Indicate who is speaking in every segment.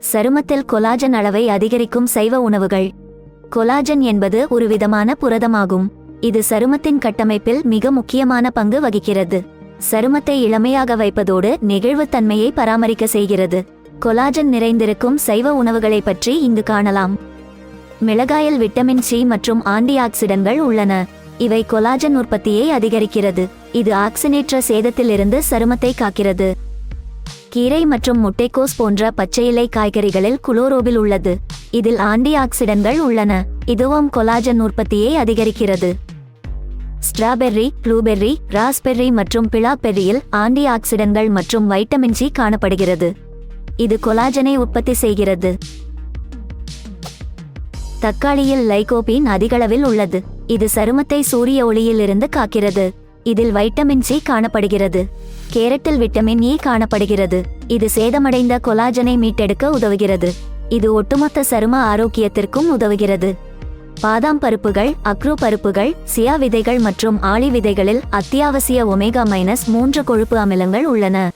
Speaker 1: சருமத்தில் கொலாஜன் அளவை அதிகரிக்கும் சைவ உணவுகள். கொலாஜன் என்பது ஒரு விதமான புரதமாகும். இது சருமத்தின் கட்டமைப்பில் மிக முக்கியமான பங்கு வகிக்கிறது. சருமத்தை இளமையாக வைப்பதோடு நெகிழ்வுத்தன்மையை பராமரிக்க செய்கிறது. கொலாஜன் நிறைந்திருக்கும் சைவ உணவுகளை பற்றி இங்கு காணலாம். மிளகாயில் விட்டமின் சி மற்றும் ஆன்டி ஆக்சிடன்கள் உள்ளன. இவை கொலாஜன் உற்பத்தியை அதிகரிக்கிறது. இது ஆக்சினேற்ற சேதத்திலிருந்து சருமத்தை காக்கிறது. கீரை மற்றும் முட்டைக்கோஸ் போன்ற பச்சை இலை காய்கறிகளில் குளோரோபில் உள்ளது. இதில் ஆன்டி ஆக்சிடன்கள் உள்ளன. இதுவும் கொலாஜன் உற்பத்தியை அதிகரிக்கிறது. ஸ்ட்ராபெர்ரி ப்ளூபெர்ரி ராஸ்பெர்ரி மற்றும் பிளாபெர்ரியில் ஆன்டி ஆக்சிடன்கள் மற்றும் வைட்டமின் சி காணப்படுகிறது. இது கொலாஜனை உற்பத்தி செய்கிறது. தக்காளியில் லைகோபின் அதிகளவில் உள்ளது. இது சருமத்தை சூரிய ஒளியில் இருந்து காக்கிறது. இதில் வைட்டமின் சி காணப்படுகிறது. கேரட்டில் விட்டமின் இ காணப்படுகிறது. இது சேதமடைந்த கொலாஜனை மீட்டெடுக்க உதவுகிறது. இது ஒட்டுமொத்த சரும ஆரோக்கியத்திற்கும் உதவுகிறது. பாதாம் பருப்புகள் அக்ரோ பருப்புகள் சியா விதைகள் மற்றும் ஆளி விதைகளில் அத்தியாவசிய ஒமேகா மைனஸ் மூன்று கொழுப்பு அமிலங்கள் உள்ளன.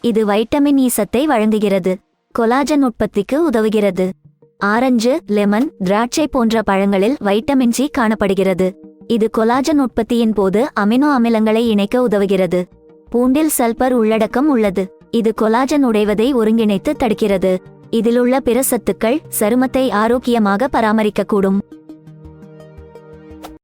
Speaker 1: இது வைட்டமின் இ சத்தை வழங்குகிறது. கொலாஜன் உற்பத்திக்கு உதவுகிறது. ஆரஞ்சு லெமன் திராட்சை போன்ற பழங்களில் வைட்டமின் சி காணப்படுகிறது. இது கொலாஜன் உற்பத்தியின் போது அமினோ அமிலங்களை இணைக்க உதவுகிறது. பூண்டில் சல்பர் உள்ளடக்கம் உள்ளது. இது கொலாஜன் உடைவதை ஒருங்கிணைத்து தடுக்கிறது. இதிலுள்ள பிற சத்துக்கள் சருமத்தை ஆரோக்கியமாக பராமரிக்கக்கூடும்.